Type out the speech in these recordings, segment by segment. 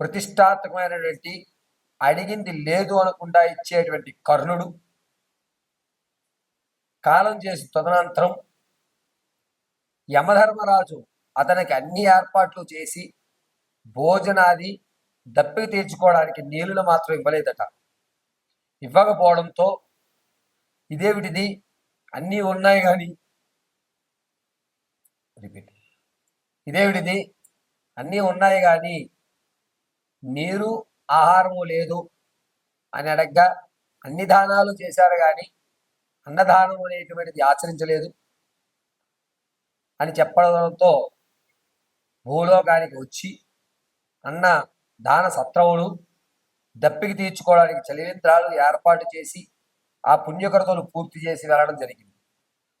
ప్రతిష్టాత్మకమైనటువంటి అడిగింది లేదు అనకుండా ఇచ్చేటువంటి కర్ణుడు. కాలం చేసి తదనంతరం యమధర్మరాజు అతనికి అన్ని ఏర్పాట్లు చేసి భోజనాది దప్పికి తీర్చుకోవడానికి నీళ్ళు మాత్రం ఇవ్వలేదట. ఇవ్వకపోవడంతో ఇదేమిటిది అన్నీ ఉన్నాయి కానీ రిపీట్. ఇదేమిటిది అన్నీ ఉన్నాయి కానీ నీరు ఆహారము లేదు అని అడగ్గా అన్ని దానాలు చేశారు కానీ అన్నదానం అనేటువంటిది ఆచరించలేదు అని చెప్పడంతో భూలోకానికి వచ్చి అన్న దాన సత్రవులు దప్పికి తీర్చుకోవడానికి చలివేంద్రాలు ఏర్పాటు చేసి ఆ పుణ్యకృతలు పూర్తి చేసి వెళ్ళడం జరిగింది.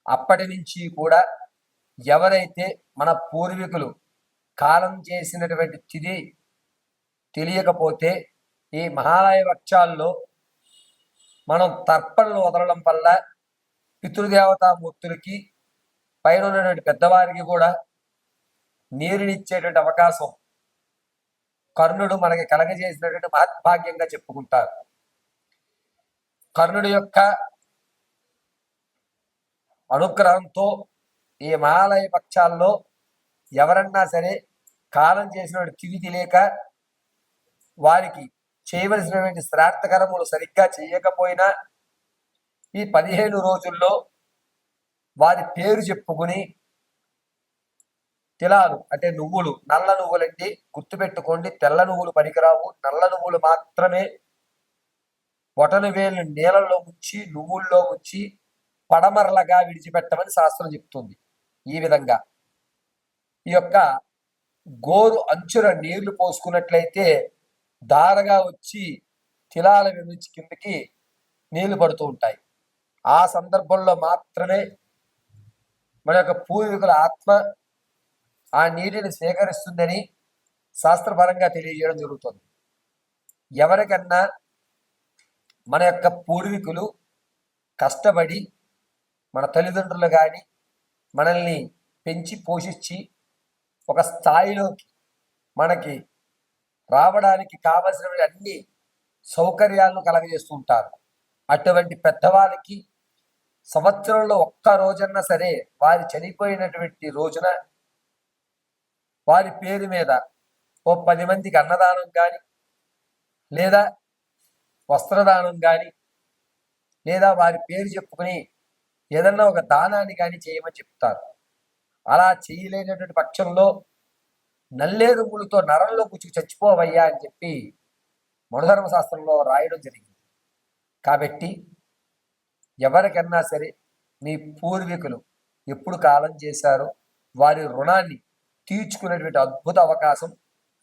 అప్పటి నుంచి కూడా ఎవరైతే మన పూర్వీకులు కాలం చేసినటువంటి తిథి తెలియకపోతే ఈ మహాలయ వక్షాల్లో మనం తర్పణలు వదలడం వల్ల పితృదేవతామూర్తులకి పైన ఉన్నటువంటి పెద్దవారికి కూడా నీరునిచ్చేటువంటి అవకాశం. కర్ణుడు మనకి కలగజేసినటువంటి మహద్భాగ్యంగా చెప్పుకుంటారు. కర్ణుడి యొక్క అనుగ్రహంతో ఈ మహాలయ పక్షాల్లో ఎవరన్నా సరే కాలం చేసినటువంటి తిరిగి తెలియక వారికి చేయవలసినటువంటి శ్రార్థకరములు సరిగ్గా చేయకపోయినా ఈ పదిహేను రోజుల్లో వారి పేరు చెప్పుకుని తిలాలు అంటే నువ్వులు నల్ల నువ్వులండి గుర్తుపెట్టుకోండి తెల్ల నువ్వులు పనికిరావు. నల్ల నువ్వులు మాత్రమే బొటన వేలు నీళ్ళలో ఉంచి నువ్వుల్లో ఉంచి పడమరలగా విడిచిపెట్టమని శాస్త్రం చెప్తుంది. ఈ విధంగా ఈ యొక్క గోరు అంచున నీళ్ళు పోసుకున్నట్లయితే దారగా వచ్చి తిలాల నుంచి కిందకి నీళ్ళు పడుతూ ఉంటాయి. ఆ సందర్భంలో మాత్రమే మన యొక్క పూర్వీకుల ఆత్మ ఆ నీటిని స్వీకరిస్తుందని శాస్త్రపరంగా తెలియజేయడం జరుగుతుంది. ఎవరికన్నా మన యొక్క పూర్వీకులు కష్టపడి మన తల్లిదండ్రులు కానీ మనల్ని పెంచి పోషించి ఒక స్థాయిలోకి మనకి రావడానికి కావలసిన అన్ని సౌకర్యాలను కలగజేస్తూ ఉంటారు. అటువంటి పెద్దవాళ్ళకి సంవత్సరంలో ఒక్క రోజన్నా సరే వారి చనిపోయినటువంటి రోజున వారి పేరు మీద ఓ పది మందికి అన్నదానం కానీ లేదా వస్త్రదానం కానీ లేదా వారి పేరు చెప్పుకుని ఏదన్నా ఒక దానాన్ని కానీ చేయమని చెప్తారు. అలా చేయలేనటువంటి పక్షంలో నల్లేరుములతో నరంలో కూర్చుకు చచ్చిపోవయ్యా అని చెప్పి మనుధర్మ శాస్త్రంలో రాయడం జరిగింది. కాబట్టి ఎవరికన్నా సరే మీ పూర్వీకులు ఎప్పుడు కాలం చేశారో వారి రుణాన్ని తీర్చుకునేటువంటి అద్భుత అవకాశం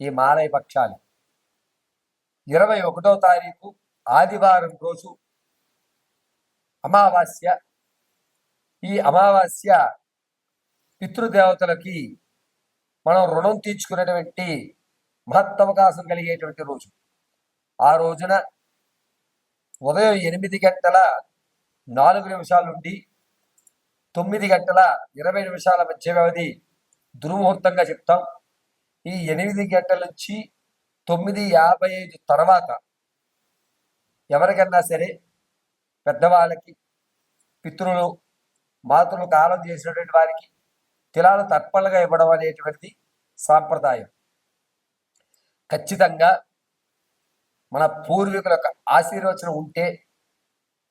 ఈ మాలయ పక్షాలు. ఇరవై ఒకటో తారీఖు ఆదివారం రోజు అమావాస్య. ఈ అమావాస్య పితృదేవతలకి మనం రుణం తీర్చుకునేటువంటి మహత్తవకాశం కలిగేటువంటి రోజు. ఆ రోజున ఉదయం ఎనిమిది గంటల నాలుగు నిమిషాల నుండి తొమ్మిది గంటల ఇరవై నిమిషాల మధ్య వ్యవధి దుర్ముహూర్తంగా చెప్తాం. ఈ ఎనిమిది గంటల నుంచి తొమ్మిది యాభై ఐదు తర్వాత ఎవరికన్నా సరే పెద్దవాళ్ళకి పితృలు మాతృలు కాలం చేసినటువంటి వారికి తిలాలు తర్పణలుగా ఇవ్వడం అనేటువంటిది సాంప్రదాయం. ఖచ్చితంగా మన పూర్వీకుల యొక్క ఆశీర్వచనం ఉంటే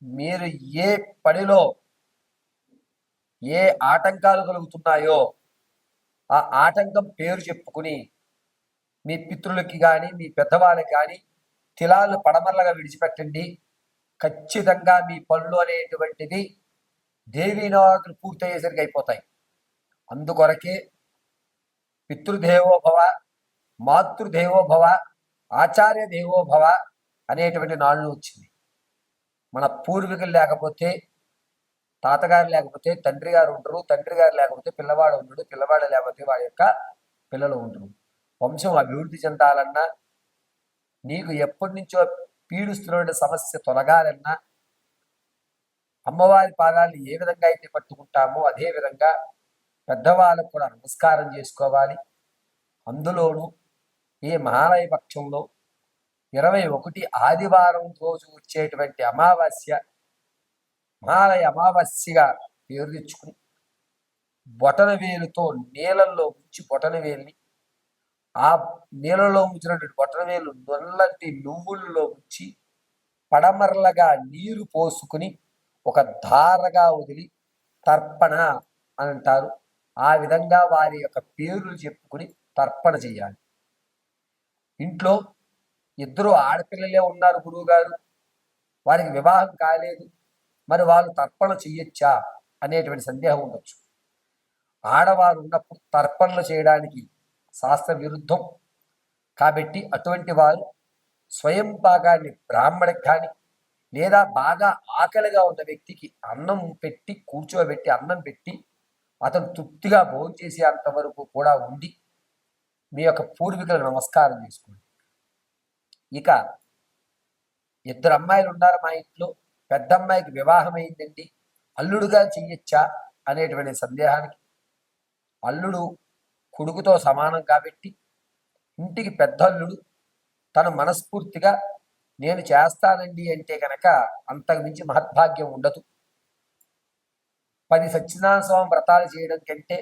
మీరు ఏ పనిలో ఏ ఆటంకాలు కలుగుతున్నాయో ఆ ఆటంకం పేరు చెప్పుకుని మీ పితృలకి కానీ మీ పెద్దవాళ్ళకి కానీ తిలాలు పడమరలుగా విడిచిపెట్టండి. ఖచ్చితంగా మీ పనులు అనేటువంటిది దేవీ నవరాత్రులు పూర్తయ్యేసరికి అయిపోతాయి. అందుకొరకే పితృదేవోభవ మాతృదేవోభవ ఆచార్య దేవోభవ అనేటువంటి నాళ్ళు వచ్చింది. మన పూర్వీకులు లేకపోతే తాతగారు లేకపోతే తండ్రి గారు ఉండరు తండ్రి గారు లేకపోతే పిల్లవాడు ఉండడు పిల్లవాడు లేకపోతే వాడి యొక్క పిల్లలు ఉండరు. వంశం అభివృద్ధి చెందాలన్నా నీకు ఎప్పటి నుంచో పీడిస్తున్న సమస్య తొలగాలన్నా అమ్మవారి పాదాలు ఏ విధంగా అయితే పట్టుకుంటామో అదే విధంగా పెద్దవాళ్ళకు కూడా నమస్కారం చేసుకోవాలి. అందులోనూ ఈ మహాలయ పక్షంలో ఇరవై ఒకటి ఆదివారం రోజు వచ్చేటువంటి అమావాస్య మహాలయ అమావాస్యగా పేరు తెచ్చుకుని బొటన వేలుతో నీళ్ళల్లో ఉంచి బొటన వేలిని ఆ నీళ్ళలో ఉంచినటువంటి బొటన వేలు నల్లటి నువ్వుల్లో ఉంచి పడమరలగా నీరు పోసుకుని ఒక ధారగా వదిలి తర్పణ అని అంటారు. ఆ విధంగా వారి యొక్క పేర్లు చెప్పుకుని తర్పణ చేయాలి. ఇంట్లో ఇద్దరు ఆడపిల్లలే ఉన్నారు గురువుగారు. వారికి వివాహం కాలేదు. మరి వాళ్ళు తర్పణ చెయ్యొచ్చా అనేటువంటి సందేహం ఉండొచ్చు. ఆడవారు ఉన్నప్పుడు తర్పణలు చేయడానికి శాస్త్ర విరుద్ధం. కాబట్టి అటువంటి వారు స్వయం భాగాన్ని బ్రాహ్మడికి కానీ లేదా బాగా ఆకలిగా ఉన్న వ్యక్తికి అన్నం పెట్టి కూర్చోబెట్టి అన్నం పెట్టి అతను తృప్తిగా భోజనం చేసే అంతవరకు కూడా ఉండి మీ యొక్క పూర్వీకులకు నమస్కారం చేసుకోండి. ఇక ఇద్దరు అమ్మాయిలు ఉన్నారు మా ఇంట్లో. పెద్ద అమ్మాయికి వివాహం అయిందండి. అల్లుడుగా చెయ్యొచ్చా అనేటువంటి సందేహానికి అల్లుడు కొడుకుతో సమానం కాబట్టి ఇంటికి పెద్ద అల్లుడు తన మనస్ఫూర్తిగా నేను చేస్తానండి అంటే కనుక అంతకు మించి మహద్భాగ్యం ఉండదు. పది సత్యనారాయణ స్వామి వ్రతాలు చేయడం కంటే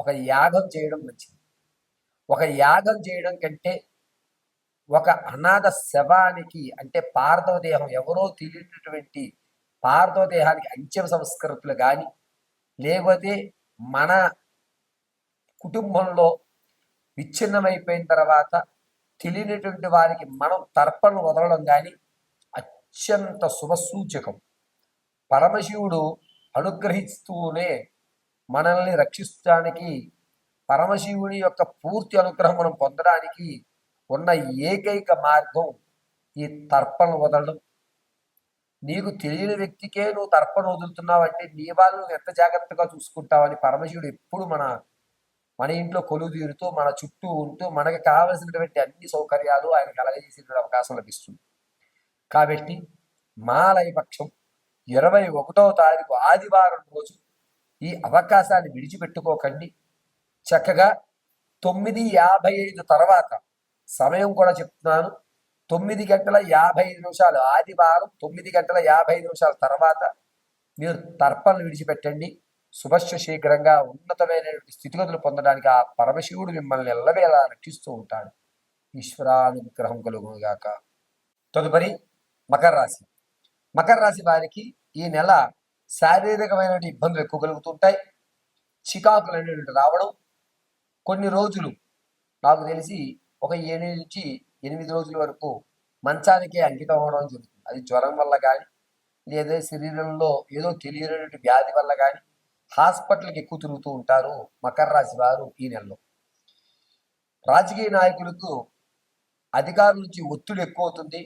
ఒక యాగం చేయడం మంచిది. ఒక యాగం చేయడం కంటే ఒక అనాథ శవానికి అంటే పార్థవ దేహం ఎవరో తెలియనటువంటి పార్థవ దేహానికి సంస్కృతులు కానీ లేకపోతే మన కుటుంబంలో విచ్ఛిన్నమైపోయిన తర్వాత తెలియనటువంటి వారికి మనం తర్పణ వదలడం కానీ అత్యంత శుభసూచకం. పరమశివుడు అనుగ్రహిస్తూనే మనల్ని రక్షించడానికి పరమశివుని యొక్క పూర్తి అనుగ్రహం మనం పొందడానికి ఉన్న ఏకైక మార్గం ఈ తర్పణ వదలడం. నీకు తెలియని వ్యక్తికే నువ్వు తర్పణ వదులుతున్నావు అంటే నీ వాళ్ళు నువ్వు ఎంత జాగ్రత్తగా చూసుకుంటావని పరమశివుడు ఎప్పుడు మన మన ఇంట్లో కొలువు తీరుతూ మన చుట్టూ ఉంటూ మనకు కావలసినటువంటి అన్ని సౌకర్యాలు ఆయన కలగజేసిన అవకాశం లభిస్తుంది. కాబట్టి మాలయ పక్షం ఇరవై ఒకటవ తారీఖు ఆదివారం రోజు ఈ అవకాశాన్ని విడిచిపెట్టుకోకండి. చక్కగా తొమ్మిది యాభై ఐదు తర్వాత సమయం కూడా చెప్తున్నాను. తొమ్మిది గంటల యాభై ఐదు నిమిషాలు ఆదివారం తొమ్మిది గంటల యాభై ఐదు నిమిషాల తర్వాత మీరు తర్పణలు విడిచిపెట్టండి. శుభస్య శీఘ్రంగా ఉన్నతమైనటువంటి స్థితిగతులు పొందడానికి ఆ పరమశివుడు మిమ్మల్ని ఎల్లవేలా రక్షిస్తూ ఉంటాడు. ఈశ్వరానుగ్రహం కలుగుగాక తదుపరి మకర రాశి. మకర రాశి వారికి ఈ నెల శారీరకమైన ఇబ్బందులు ఎక్కువ కలుగుతుంటాయి. చికాకులు అనేటువంటి రావడం. కొన్ని రోజులు నాకు తెలిసి ఒక ఏడు నుంచి ఎనిమిది రోజుల వరకు మంచానికే అంకితం అవ్వడం జరుగుతుంది. అది జ్వరం వల్ల కానీ లేదా శరీరంలో ఏదో తెలియనటువంటి వ్యాధి వల్ల కానీ హాస్పిటల్కి ఎక్కువ తిరుగుతూ ఉంటారు మకర రాశి వారు ఈ నెలలో. రాజకీయ నాయకులకు అధికారుల నుంచి ఒత్తిడి ఎక్కువ అవుతుంది.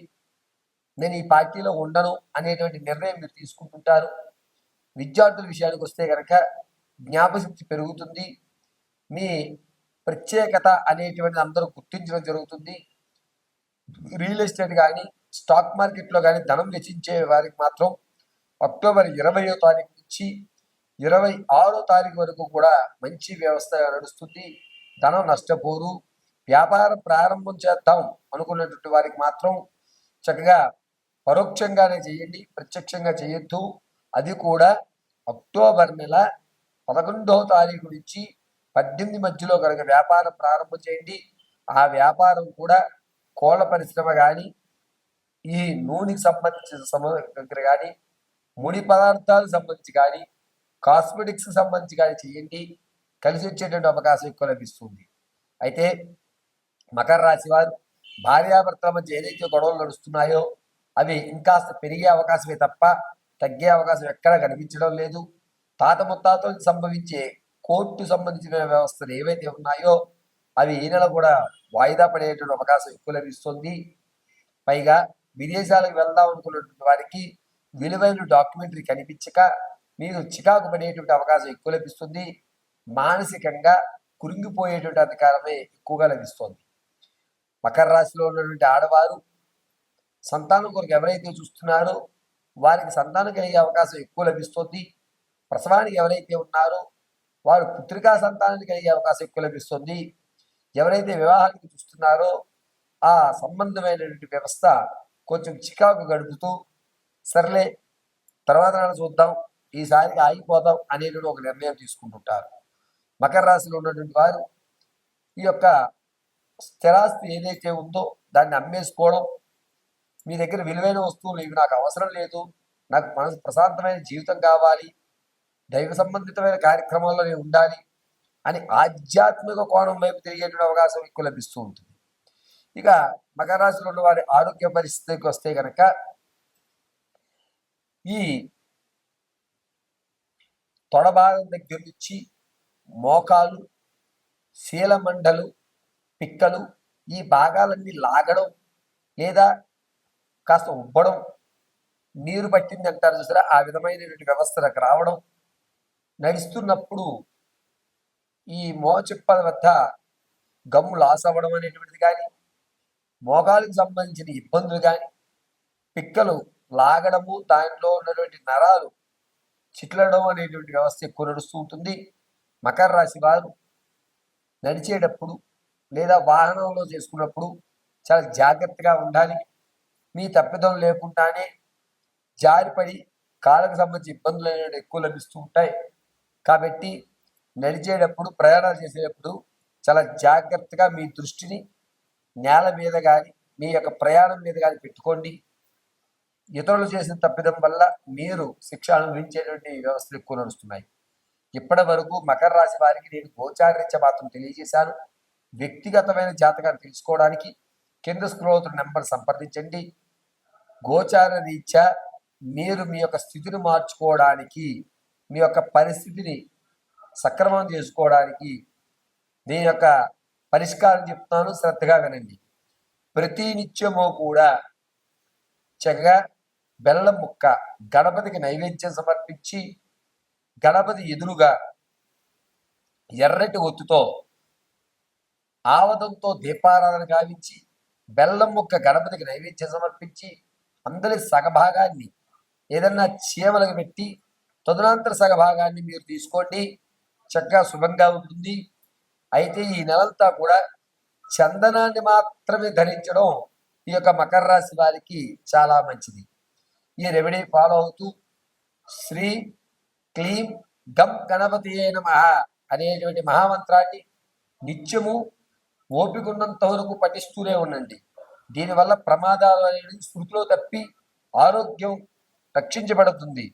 నేను ఈ పార్టీలో ఉండను అనేటువంటి నిర్ణయం మీరు తీసుకుంటుంటారు. విద్యార్థుల విషయానికి వస్తే కనుక జ్ఞాపశక్తి పెరుగుతుంది. మీ ప్రత్యేకత అనేటువంటిది అందరూ గుర్తించడం జరుగుతుంది. రియల్ ఎస్టేట్ కానీ స్టాక్ మార్కెట్లో కానీ ధనం వెచ్చించే వారికి మాత్రం అక్టోబర్ ఇరవయో తారీఖు నుంచి ఇరవై ఆరో తారీఖు వరకు కూడా మంచి వ్యవస్థ నడుస్తుంది. ధనం నష్టపోరు. వ్యాపారం ప్రారంభం చేద్దాం అనుకున్నటువంటి వారికి మాత్రం చక్కగా పరోక్షంగానే చేయండి ప్రత్యక్షంగా చేయొద్దు. అది కూడా అక్టోబర్ నెల పదకొండవ తారీఖు నుంచి పద్దెనిమిది మధ్యలో కనుక వ్యాపారం ప్రారంభం చేయండి. ఆ వ్యాపారం కూడా కోళ్ళ పరిశ్రమ కానీ ఈ నూనెకి సంబంధించిన సమ దగ్గర కానీ ముడి పదార్థాలకు సంబంధించి కానీ కాస్మెటిక్స్ సంబంధించి కానీ చేయండి. కలిసి వచ్చేటువంటి అవకాశం ఎక్కువ లభిస్తుంది. అయితే మకర రాశి వారు భార్యాభర్తల మధ్య ఏదైతే గొడవలు నడుస్తున్నాయో అవి ఇంకాస్త పెరిగే అవకాశమే తప్ప తగ్గే అవకాశం ఎక్కడా కనిపించడం లేదు. తాత ముత్తాతలు సంభవించే కోర్టు సంబంధించిన వ్యవస్థలు ఏవైతే ఉన్నాయో అవి ఈ నెల కూడా వాయిదా పడేటువంటి అవకాశం ఎక్కువ లభిస్తుంది. పైగా విదేశాలకు వెళ్దాం అనుకున్నటువంటి వారికి విలువైన డాక్యుమెంటరీ కనిపించక మీరు చికాకు పడేటువంటి అవకాశం ఎక్కువ లభిస్తుంది. మానసికంగా కురింగిపోయేటువంటి అధికారమే ఎక్కువగా లభిస్తుంది. మకర రాశిలో ఉన్నటువంటి ఆడవారు సంతానం కొరకు ఎవరైతే చూస్తున్నారో వారికి సంతానం కలిగే అవకాశం ఎక్కువ లభిస్తుంది. ప్రసవానికి ఎవరైతే ఉన్నారో వారు పుత్రికా సంతానాన్ని కలిగే అవకాశం ఎక్కువ లభిస్తుంది. ఎవరైతే వివాహానికి చూస్తున్నారో ఆ సంబంధమైనటువంటి వ్యవస్థ కొంచెం చికాకు గడుపుతూ సర్లే తర్వాత చూద్దాం ఈసారికి ఆగిపోదాం అనేటువంటి ఒక నిర్ణయం తీసుకుంటుంటారు. మకర రాశిలో ఉన్నటువంటి వారు ఈ యొక్క స్థిరాస్తి ఏదైతే ఉందో దాన్ని అమ్మేసుకోవడం మీ దగ్గర విలువైన వస్తువులు ఇవి నాకు అవసరం లేదు. నాకు మనసు ప్రశాంతమైన జీవితం కావాలి. దైవ సంబంధితమైన కార్యక్రమాల్లో నేను ఉండాలి అని ఆధ్యాత్మిక కోణం వైపు తిరిగేటువంటి అవకాశం ఎక్కువ లభిస్తూ ఉంటుంది. ఇక మకర రాశిలో ఉన్న వారి ఆరోగ్య పరిస్థితికి వస్తే కనుక ఈ తొడ భాగం దగ్గర నుంచి మోకాలు శీలమండలు పిక్కలు ఈ భాగాలన్నీ లాగడం లేదా కాస్త ఉబ్బడం నీరు పట్టింది అంటారు చూసారా? ఆ విధమైనటువంటి వ్యవస్థలకు రావడం నడుస్తున్నప్పుడు ఈ మోచిప్పల వద్ద గమ్ము లాస్ అవ్వడం అనేటువంటిది కానీ మోకాలకు సంబంధించిన ఇబ్బందులు కానీ పిక్కలు లాగడము దాంట్లో ఉన్నటువంటి నరాలు చిట్లడం అనేటువంటి వ్యవస్థ ఎక్కువ నడుస్తూ ఉంటుంది. మకర రాశి వారు నడిచేటప్పుడు లేదా వాహనంలో చేసుకున్నప్పుడు చాలా జాగ్రత్తగా ఉండాలి. మీ తప్పిదం లేకుండానే జారిపడి కాళ్ళకు సంబంధించి ఇబ్బందులు అనేవి ఎక్కువ లభిస్తూ ఉంటాయి. కాబట్టి నడిచేటప్పుడు ప్రయాణాలు చేసేటప్పుడు చాలా జాగ్రత్తగా మీ దృష్టిని నేల మీద కానీ మీ యొక్క ప్రయాణం మీద కానీ పెట్టుకోండి. ఇతరులు చేసిన తప్పిదం వల్ల మీరు శిక్ష అనుభవించేటువంటి వ్యవస్థలు ఎక్కువ నడుస్తున్నాయి. ఇప్పటి వరకు మకర రాశి వారికి నేను గోచారరీత్య మాత్రం తెలియజేశాను. వ్యక్తిగతమైన జాతకాన్ని తెలుసుకోవడానికి కింద స్క్రోల్ నెంబర్ సంప్రదించండి. గోచార రీత్యా మీరు మీ యొక్క స్థితిని మార్చుకోవడానికి మీ యొక్క పరిస్థితిని సక్రమం చేసుకోవడానికి దీని యొక్క పరిష్కారం చెప్తాను శ్రద్ధగా వినండి. ప్రతి నిత్యము కూడా చక్కగా బెల్లం ముక్క గణపతికి నైవేద్యం సమర్పించి గణపతి ఎదురుగా ఎర్రటి ఒత్తుతో ఆవదంతో దీపారాధన గావించి బెల్లం ముక్క గణపతికి నైవేద్యం సమర్పించి అందరి సగభాగాన్ని ఏదన్నా చీమలకు పెట్టి తదనంతర సగభాగాన్ని మీరు తీసుకోండి. చక్కగా శుభంగా ఉంటుంది. అయితే ఈ నెలంతా కూడా చందనాన్ని మాత్రమే ధరించడం ఈ యొక్క మకర రాశి వారికి చాలా మంచిది. ఈ రెమెడీ ఫాలో అవుతూ శ్రీ క్లీం గం గణపతి నమ అనేటువంటి మహామంత్రాన్ని నిత్యము ఓపికన్నంత వరకు పఠిస్తూనే ఉండండి. దీనివల్ల ప్రమాదాలు అనేది స్మృతిలో తప్పి ఆరోగ్యం రక్షించబడుతుంది.